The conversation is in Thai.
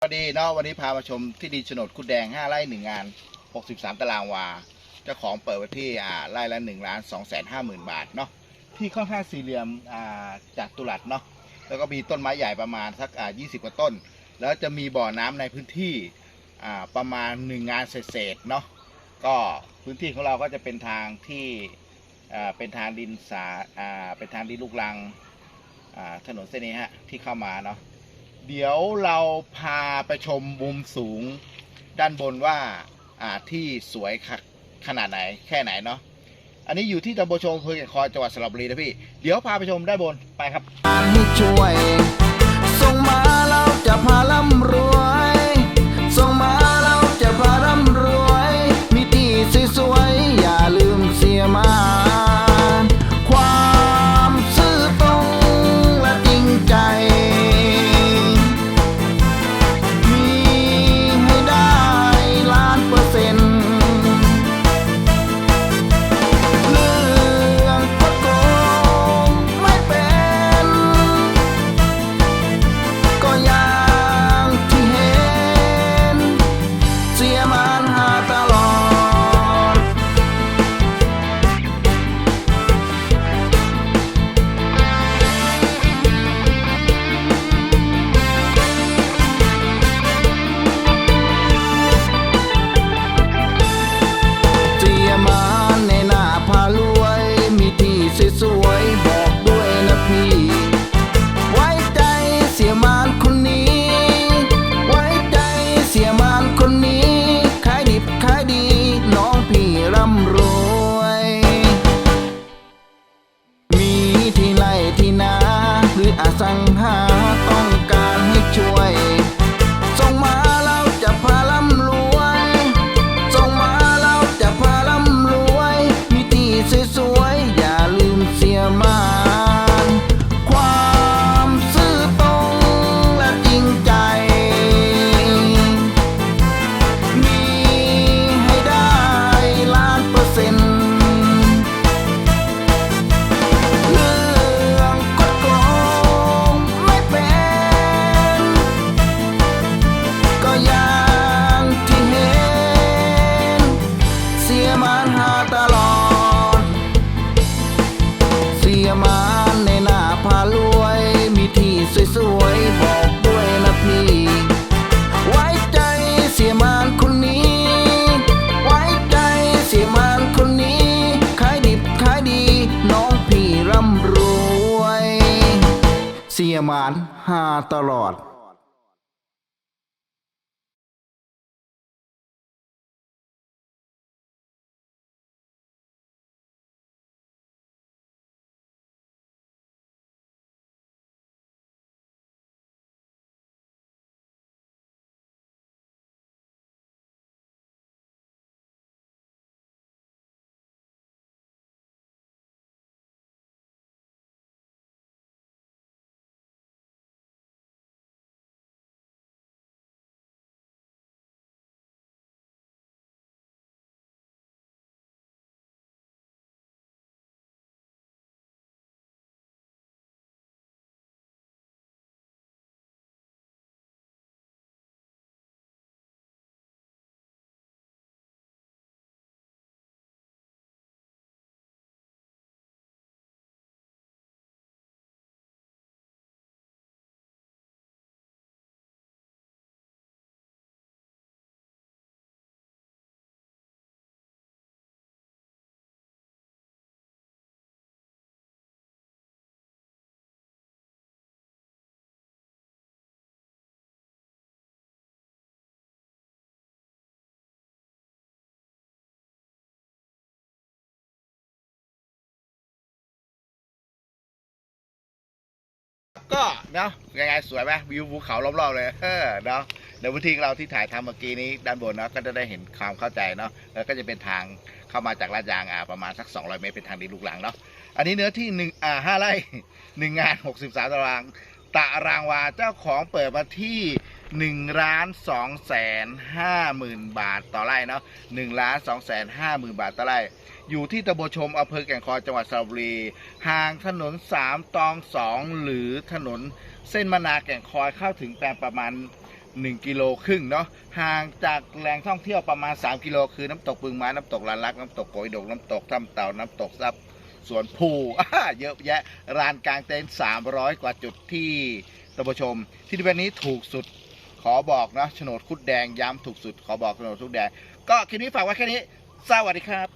สวัสดีเนาะวันนี้พามาชมที่ดินโฉนดคุดแดง 5 ไร่1งาน 63 ตารางวา เจ้าของเปิดไว้ที่อ่าไร่ละ1ล้าน2แสน5หมื่นบาทเนาะที่ค่อนข้างสี่เหลี่ยมอ่าจากตุลัดเนาะแล้วก็มีต้นไม้ใหญ่ประมาณสักอ่า20 กว่าต้น แล้วจะมีบ่อน้ำในพื้นที่อ่าประมาณ 1 งานเศษๆเนาะก็พื้นที่ของเราก็จะเป็นทางที่อ่าเป็นทางดินสาอ่าเป็นทางดินลูกรังอ่าถนนเส้นนี้ฮะที่เข้ามาเนาะ เดี๋ยวเราพาไปชมมุมสูงด้านบนว่าอ่าที่สวยขะขนาดไหนแค่ไหนเนาะอันนี้อยู่ที่ตำบลชงอำเภอแก่งคอยจังหวัดสระบุรีนะพี่ เดี๋ยวพาไปชมด้านบนไปครับให้ช่วยส่งมาเราจะพาล่ำรวย ร่ำร สวยๆบอกด้วยนะพี่ ไว้ใจเสียมานคนนี้ ไว้ใจเสียมานคนนี้ขายดิบขายดี น้องพี่ร่ำรวย เสียมานหาตลอด ก็เนาะยังไงสวยไหมวิวภูเขารอบๆเลยเออเนาะเดี๋ยวพื้นที่เราที่ถ่ายทำเมื่อกี้นี้ด้านบนเนาะก็จะได้เห็นความเข้าใจเนาะแล้วก็จะเป็นทางเข้ามาจากลาดยางอ่าประมาณสัก 200 เมตรเป็นทางดินลูกหลังเนาะอันนี้เนื้อที่หนึ่งอ่าห้าไร่หนึ่งงาน 63 ตารางตารางวาเจ้าของเปิดมาที่ หนึ่งล้านสองแสนห้าหมื่นบาทต่อไร่เนาะหนึ่งล้านสองแสนห้าหมื่นบาทต่อไร่ อยู่ที่ตะบชมอำเภอแก่งคอยจังหวัดสระบุรี ห่างถนนสามตองสองหรือถนนเส้นมนาแก่งคอยเข้าถึงแปลงประมาณ 1 กิโลครึ่งเนาะห่างจากแหล่งท่องเที่ยวประมาณ 3 กิโลคือน้ำตกปึงมาน้ำตกลานลัก น้ำตกโกยดกน้ำตกถ้ำเต่าน้ำตกซับสวนภูเยอะแยะร้านกลางเต็นท์300 กว่าจุดที่ตะบชม ที่ดินแปลงนี้ถูกสุด ขอบอกนะโฉนดคุดแดงย้ำถูกสุด ขอบอกโฉนดคุดแดง ก็คลิปนี้ฝากไว้แค่นี้ สวัสดีครับ